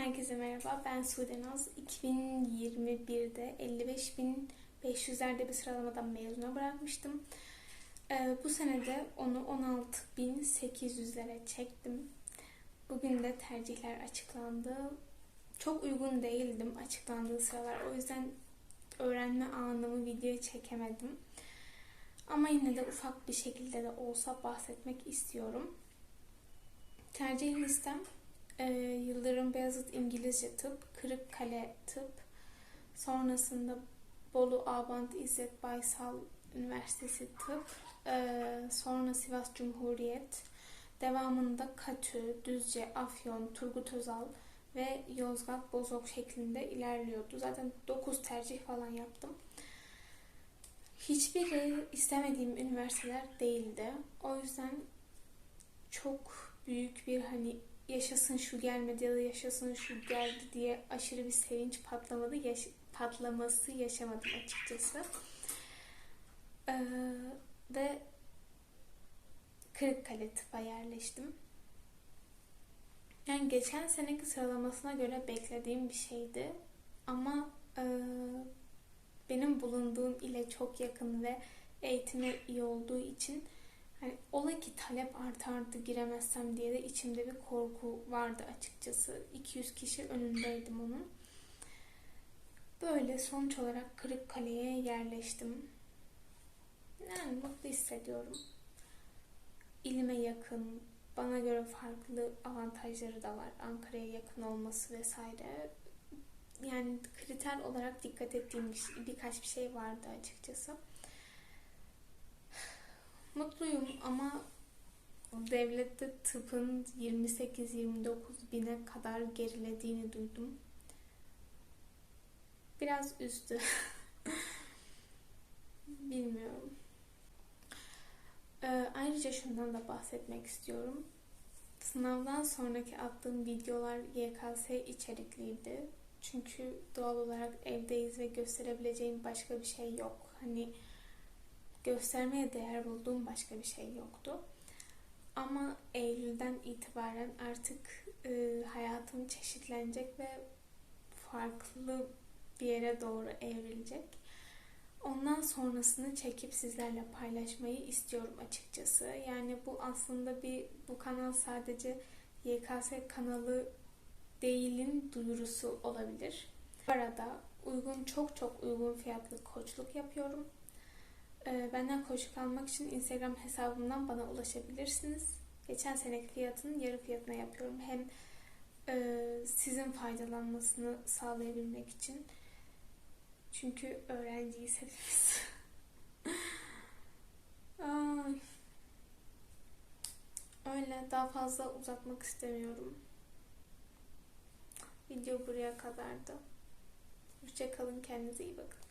Herkese merhaba, ben Sude Naz. 2021'de 55.500'lerde bir sıralamadan mezuna bırakmıştım. Ee, bu senede onu 16.800'lere çektim. Bugün de tercihler açıklandı. Çok uygun değildim açıklandığı sıralar. O yüzden öğrenme anımı videoya çekemedim. Ama yine de ufak bir şekilde de olsa bahsetmek istiyorum. Tercih listem e, Yıldırım Beyazıt İngilizce Tıp, Kırıkkale Tıp, sonrasında Bolu Abant İzzet Baysal Üniversitesi Tıp, e, sonra Sivas Cumhuriyet, devamında Katü, Düzce, Afyon, Turgut Özal ve Yozgat Bozok şeklinde ilerliyordu. Zaten 9 tercih falan yaptım. Hiçbiri istemediğim üniversiteler değildi. O yüzden çok büyük bir hani yaşasın şu gelmedi ya da yaşasın şu geldi diye aşırı bir sevinç patlamadı yaş patlaması yaşamadım açıkçası. Ee, ve Kırıkkale tıpa yerleştim. Yani geçen seneki sıralamasına göre beklediğim bir şeydi. Ama e, benim bulunduğum ile çok yakın ve eğitimi iyi olduğu için Hani ola ki talep artardı giremezsem diye de içimde bir korku vardı açıkçası. 200 kişi önündeydim onun. Böyle sonuç olarak Kırıkkale'ye yerleştim. Yani mutlu hissediyorum. İlime yakın, bana göre farklı avantajları da var. Ankara'ya yakın olması vesaire. Yani kriter olarak dikkat ettiğim birkaç bir şey vardı açıkçası. Mutluyum ama devlette tıpın 28-29 bine kadar gerilediğini duydum. Biraz üzdü. Bilmiyorum. Ee, ayrıca şundan da bahsetmek istiyorum. Sınavdan sonraki attığım videolar YKS içerikliydi. Çünkü doğal olarak evdeyiz ve gösterebileceğim başka bir şey yok. Hani göstermeye değer bulduğum başka bir şey yoktu. Ama Eylül'den itibaren artık e, hayatım çeşitlenecek ve farklı bir yere doğru evrilecek. Ondan sonrasını çekip sizlerle paylaşmayı istiyorum açıkçası. Yani bu aslında bir bu kanal sadece YKS kanalı değilin duyurusu olabilir. Bu arada uygun çok çok uygun fiyatlı koçluk yapıyorum. Ee, benden koşuk almak için Instagram hesabımdan bana ulaşabilirsiniz. Geçen seneki fiyatının yarı fiyatına yapıyorum. Hem e, sizin faydalanmasını sağlayabilmek için. Çünkü öğrenciyiz hepimiz. Öyle daha fazla uzatmak istemiyorum. Video buraya kadardı. Hoşçakalın kendinize iyi bakın.